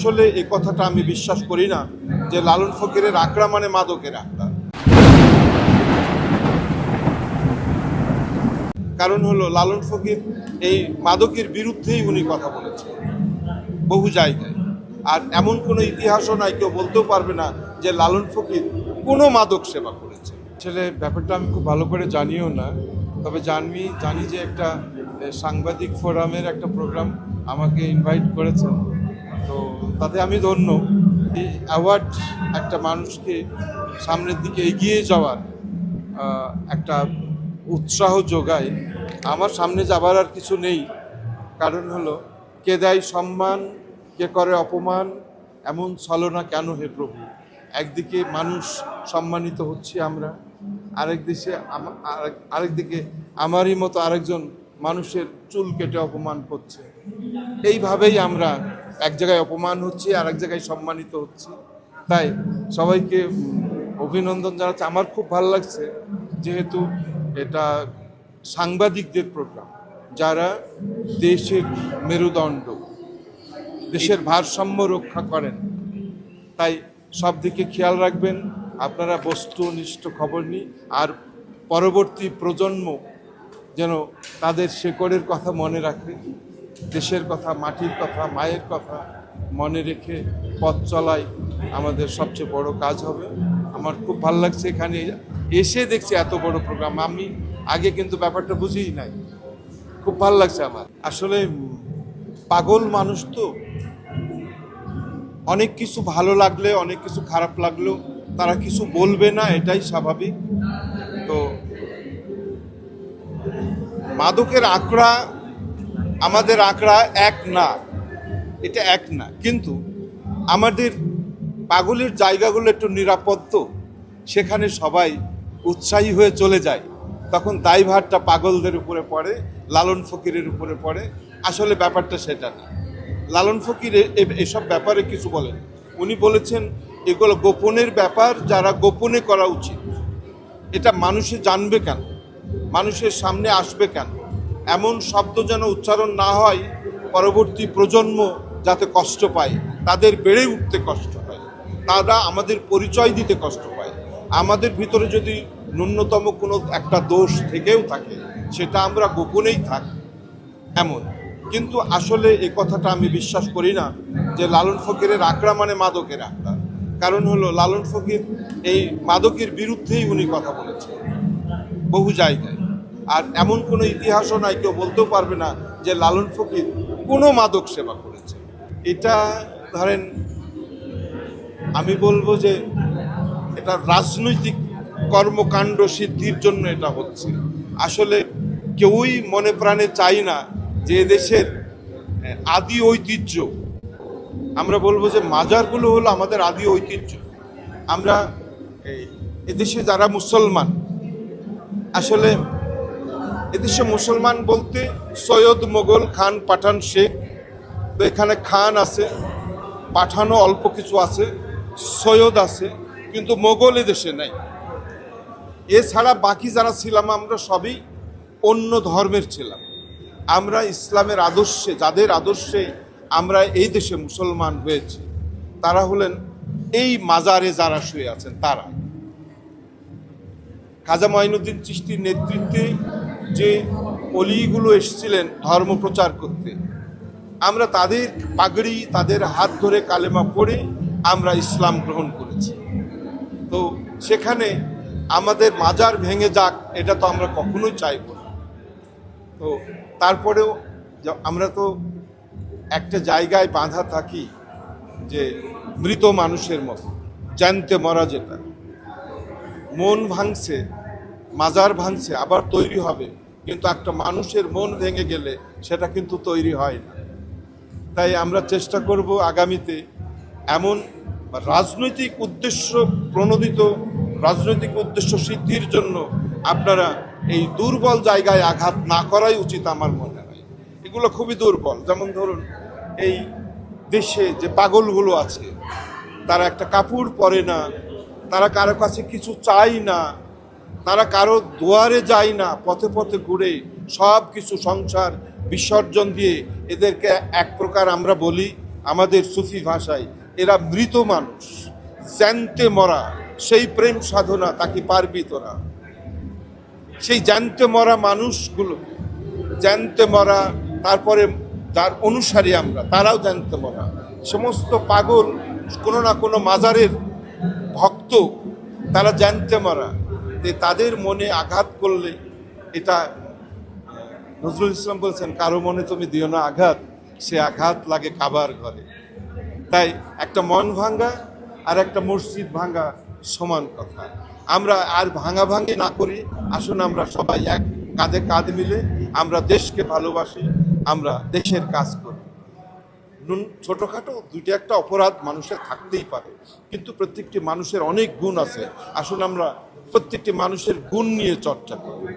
আসলে এই কথাটা আমি বিশ্বাস করি না যে লালন ফকিরের আকড়া মানে মাদকের আকড়া কারণ হলো, লালন ফকির এই মাদকের বিরুদ্ধেই উনি কথা বলেছেন, বহু জায়গায়। আর এমন কোনো ইতিহাসও নাই, কেউ বলতেও পারবে না যে লালন ফকির কোনো মাদক সেবা করেছে। ছেলে ব্যাপারটা আমি খুব ভালো করে জানিও না, তবে জানি জানি যে একটা সাংবাদিক ফোরামের একটা প্রোগ্রাম আমাকে ইনভাইট করেছেন। তো তাতে আমি ধন্য। এই অ্যাওয়ার্ড একটা মানুষকে সামনের দিকে এগিয়ে যাওয়ার একটা উৎসাহ যোগায়। আমার সামনে যাবার আর কিছু নেই। কারণ হলো, কে দেয় সম্মান, কে করে অপমান, এমন ছলনা কেন হে প্রভু? একদিকে মানুষ সম্মানিত হচ্ছি আমরা, আরেক দেশে আরেক- দিকে আমারই মতো আরেকজন মানুষের চুল কেটে অপমান করছে। এইভাবেই আমরা এক জায়গায় অপমান হচ্ছি, আর এক জায়গায় সম্মানিত হচ্ছি। তাই সবাইকে অভিনন্দন জানাচ্ছি। আমার খুব ভালো লাগছে যেহেতু এটা সাংবাদিকদের প্রোগ্রাম যারা দেশের মেরুদণ্ড, দেশের ভারসাম্য রক্ষা করেন। তাই সব দিকে খেয়াল রাখবেন। আপনারা বস্তুনিষ্ঠ খবর নিই আর পরবর্তী প্রজন্ম যেন তাদের শেকড়ের কথা মনে রাখে। দেশের কথা, মাটির কথা, মায়ের কথা মনে রেখে পথ চলাই আমাদের সবচেয়ে বড় কাজ হবে। আমার খুব ভালো লাগছে এখানে এসে দেখছি এত বড় প্রোগ্রাম আমি আগে কিন্তু ব্যাপারটা বুঝিই নাই। খুব ভালো লাগছে আমার। আসলে পাগল মানুষ তো অনেক কিছু ভালো লাগলে, অনেক কিছু খারাপ লাগলেও তারা কিছু বলবে না, এটাই স্বাভাবিক। তো মাদকের আঁকড়া আমাদের আঁকড়া এক না, এটা এক না। কিন্তু আমাদের পাগলের জায়গাগুলো একটু নিরাপদ তো, সেখানে সবাই উৎসাহী হয়ে চলে যায়। তখন দায়ভারটা পাগলদের উপরে পড়ে, লালন ফকিরের উপরে পড়ে। আসলে ব্যাপারটা সেটা না। লালন ফকির এসব ব্যাপারে কিছু বলেন। উনি বলেছেন, এগুলো গোপনের ব্যাপার, যারা গোপনে করা উচিত। এটা মানুষে জানবে কেন? মানুষের সামনে আসবে কেন? এমন শব্দ যেন উচ্চারণ না হয়, পরবর্তী প্রজন্ম যাতে কষ্ট পায়, তাদের বেড়ে উঠতে কষ্ট হয়, তারা আমাদের পরিচয় দিতে কষ্ট পায়। আমাদের ভিতরে যদি ন্যূনতম কোনো একটা দোষ থেকেও থাকে, সেটা আমরা গোপনেই থাক, এমন। কিন্তু আসলে এই কথাটা আমি বিশ্বাস করি না যে লালন ফকিরের আকড়া মানে মাদকের আকড়া। কারণ হলো, লালন ফকির এই মাদকের বিরুদ্ধেই উনি কথা বলেছেন, বহু জায়গায়। আর এমন কোনো ইতিহাসও নাই, কেউ বলতেও পারবে না যে লালন ফকির কোনো মাদক সেবা করেছে। এটা ধরেন, আমি বলব যে এটা রাজনৈতিক কর্মকাণ্ড সিদ্ধির জন্য এটা হচ্ছে। আসলে কেউই মনে প্রাণে চাই না যে দেশের আদি ঐতিহ্য। আমরা বলব যে মাজারগুলো হলো আমাদের আদি ঐতিহ্য। আমরা এদেশে যারা মুসলমান, আসলে এদেশে মুসলমান বলতে সৈয়দ মোগল খান, পাঠান শেখ, তো এখানে খান আছে পাঠানও অল্প কিছু আছে, সৈয়দ আছে, কিন্তু মোগল এদেশে নাই। এছাড়া বাকি যারা ছিলাম, আমরা সবই অন্য ধর্মের ছিলাম। আমরা ইসলামের আদর্শে, যাদের আদর্শে আমরা এই দেশে মুসলমান হয়েছি, তারা হলেন এই মাজারে যারা শুয়ে আছেন, তারা। খাজা মাইনুদ্দিন চিষ্টির নেতৃত্বে যে অলিগুলো এসেছিলেন ধর্ম প্রচার করতে, আমরা তাদের পাগড়ি, তাদের হাত ধরে কালেমা পড়ে আমরা ইসলাম গ্রহণ করেছি। তো সেখানে আমাদের মাজার ভেঙে যাক, এটা তো আমরা কখনোই চাইব না। তো তারপরেও আমরা তো একটা জায়গায় বাঁধা থাকি যে মৃত মানুষের মতো জানতে মরা যেটা। মন ভাঙছে, মাজার ভাঙছে, আবার তৈরি হবে। কিন্তু একটা মানুষের মন ভেঙে গেলে সেটা কিন্তু তৈরি হয় না। তাই আমরা চেষ্টা করব আগামীতে এমন রাজনৈতিক উদ্দেশ্য প্রণোদিত, রাজনৈতিক উদ্দেশ্য সিদ্ধির জন্য আপনারা এই দুর্বল জায়গায় আঘাত না করাই উচিত আমার মনে হয়। এগুলো খুবই দুর্বল। যেমন ধরুন, এই দেশে যে পাগলগুলো আছে, তারা একটা কাপড় পরে না, তারা কারও কাছে কিছু চায় না তারা কারও দুয়ারে যায় না, পথে পথে ঘুরে সব কিছু সংসার বিসর্জন দিয়ে এদেরকে এক প্রকার আমরা বলি আমাদের সুফি ভাষায়, এরা মৃত মানুষ, জ্যান্তে মরা, সেই প্রেম সাধনা তাকে পারবি তোরা। সেই জ্যান্তে মরা মানুষগুলো, জ্যান্তে মরা, তারপরে তার অনুসারী আমরা, তারাও জানতে মরা। সমস্ত পাগল কোনো না কোনো মাজারের ভক্ত, তারা জানতে মরা। যে তাদের মনে আঘাত করলে এটা নজরুল ইসলাম বলছেন, কারও মনে তুমি দিও না আঘাত, সে আঘাত লাগে কাবার ঘরে। তাই একটা মন ভাঙ্গা আর একটা মসজিদ ভাঙ্গা সমান কথা। আমরা আর ভাঙা ভাঙি না করি, আসুন আমরা সবাই এক কাঁধে কাঁধ মিলে আমরা দেশকে ভালোবাসি, আমরা দেশের কাজ করি। নুন ছোটোখাটো দুইটা একটা অপরাধ মানুষের থাকতেই পারে, কিন্তু প্রত্যেকটি মানুষের অনেক গুণ আছে। আসুন আমরা প্রত্যেকটি মানুষের গুণ নিয়ে চর্চা করি।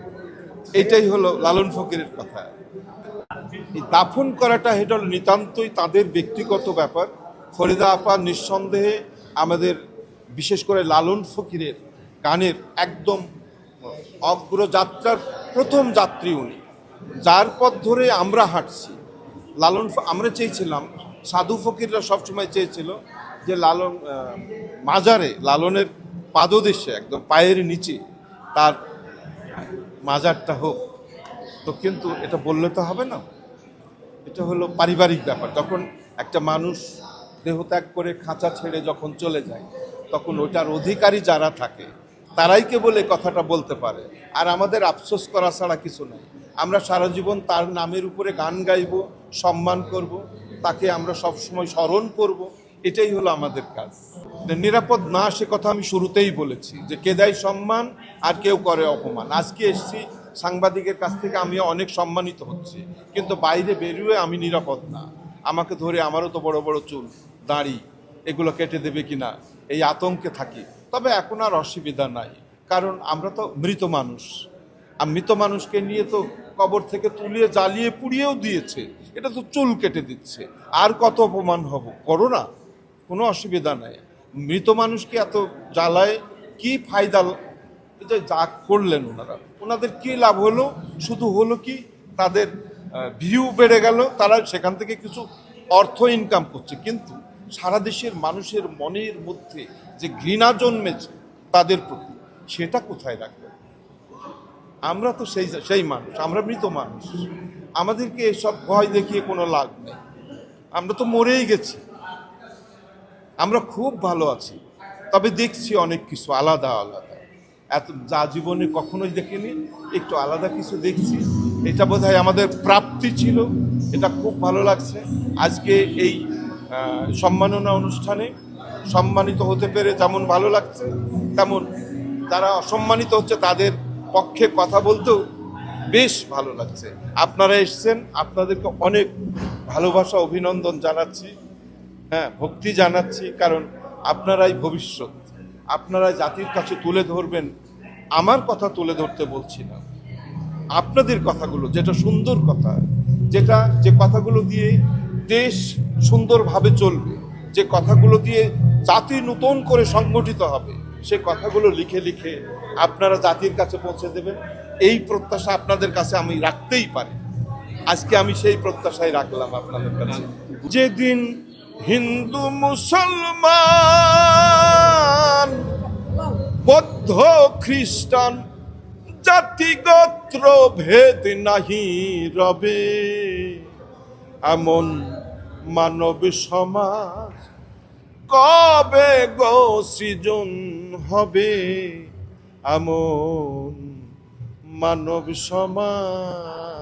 এটাই হলো লালন ফকিরের কথা। দাফন করাটা এটা নিতান্তই তাদের ব্যক্তিগত ব্যাপার। ফরিদা আপা নিঃসন্দেহে আমাদের, বিশেষ করে লালন ফকিরের গানের একদম অগ্রযাত্রার প্রথম যাত্রী উনি। যার পথ ধরে আমরা হাঁটছি। লালন আমরা চেয়েছিলাম সাধু ফকিররা সবসময় চেয়েছিল যে লালন মাজারে লালনের পাদদেশে একদম পায়ের নিচে তার মাজারটা হোক। তো কিন্তু এটা বললে তো হবে না। এটা হলো পারিবারিক ব্যাপার। যখন একটা মানুষ দেহত্যাগ করে খাঁচা ছেড়ে যখন চলে যায়, তখন ওটার অধিকারী যারা থাকে, তারাই কেবল এই কথাটা বলতে পারে। আর আমাদের আফসোস করা ছাড়া কিছু নেই। আমরা সারা জীবন তার নামের উপরে গান গাইব, সম্মান করব তাকে আমরা সবসময় স্মরণ করব। এটাই হলো আমাদের কাজ। নিরাপদ না সে কথা আমি শুরুতেই বলেছি, যে কে দেয় সম্মান আর কেউ করে অপমান। আজকে এসছি, সাংবাদিকের কাছ থেকে আমি অনেক সম্মানিত হচ্ছি, কিন্তু বাইরে বেরিয়ে আমি নিরাপদ না। আমাকে ধরে আমারও তো বড় বড় চুল, দাঁড়ি, এগুলো কেটে দেবে কিনা, এই আতঙ্কে থাকি। তবে এখন আর অসুবিধা নাই, কারণ আমরা তো মৃত মানুষ। আর মৃত মানুষকে নিয়ে তো কবর থেকে তুলিয়ে, জ্বালিয়ে, পুড়িয়েও দিয়েছে। এটা তো চুল কেটে দিচ্ছে। আর কত অপমান হব? করো না। কোনো অসুবিধা নাই। মৃত মানুষকে এত জ্বালায় কি ফায়দা? যে যা করলেন ওনারা। ওনাদের কি লাভ হলো? শুধু হলো কি তাদের ভিউ বেড়ে গেল। তারা সেখান থেকে কিছু অর্থ ইনকাম করছে। কিন্তু সারা দেশের মানুষের মনের মধ্যে যে ঘৃণা জন্মেছে তাদের প্রতি, সেটা কোথায় রাখবে? আমরা তো সেই সেই মানুষ, আমরা মৃত মানুষ। আমাদেরকে এসব ভয় দেখিয়ে কোনো লাভ নেই। আমরা তো মরেই গেছি। আমরা খুব ভালো আছি। তবে দেখছি অনেক কিছু আলাদা আলাদা। এত, যা জীবনে কখনোই দেখিনি, একটু আলাদা কিছু দেখছি। এটা বোধহয় আমাদের প্রাপ্তি ছিল। এটা খুব ভালো লাগছে। আজকে এই সম্মাননা অনুষ্ঠানে সম্মানিত হতে পেরে যেমন ভালো লাগছে, তেমন যারা অসম্মানিত হচ্ছে তাদের পক্ষে কথা বলতেও বেশ ভালো লাগছে। আপনারা এসছেন, আপনাদেরকে অনেক ভালোবাসা, অভিনন্দন জানাচ্ছি। হ্যাঁ ভক্তি জানাচ্ছি, কারণ আপনারাই ভবিষ্যৎ। আপনারা জাতির কাছে তুলে ধরবেন। আমার কথা তুলে ধরতে বলছি না। আপনাদের কথাগুলো, যেটা সুন্দর কথা, যেটা, যে কথাগুলো দিয়ে দেশ সুন্দরভাবে চলবে, যে কথাগুলো দিয়ে জাতি নতুন করে সংগঠিত হবে, সে কথাগুলো লিখে লিখে আপনারা জাতির কাছে পৌঁছে দেবেন। এই প্রত্যাশা আপনাদের কাছে আমি রাখতেই পারি। আজকে আমি সেই প্রত্যাশাই রাখলাম আপনাদের কাছে। যেদিন হিন্দু মুসলমান, বৌদ্ধ খ্রিস্টান, জাতিগোত্র ভেদ নাহি রবে। এমন মানব সমাজ কবে গো সৃজন হবে? এমন মানব সমাজ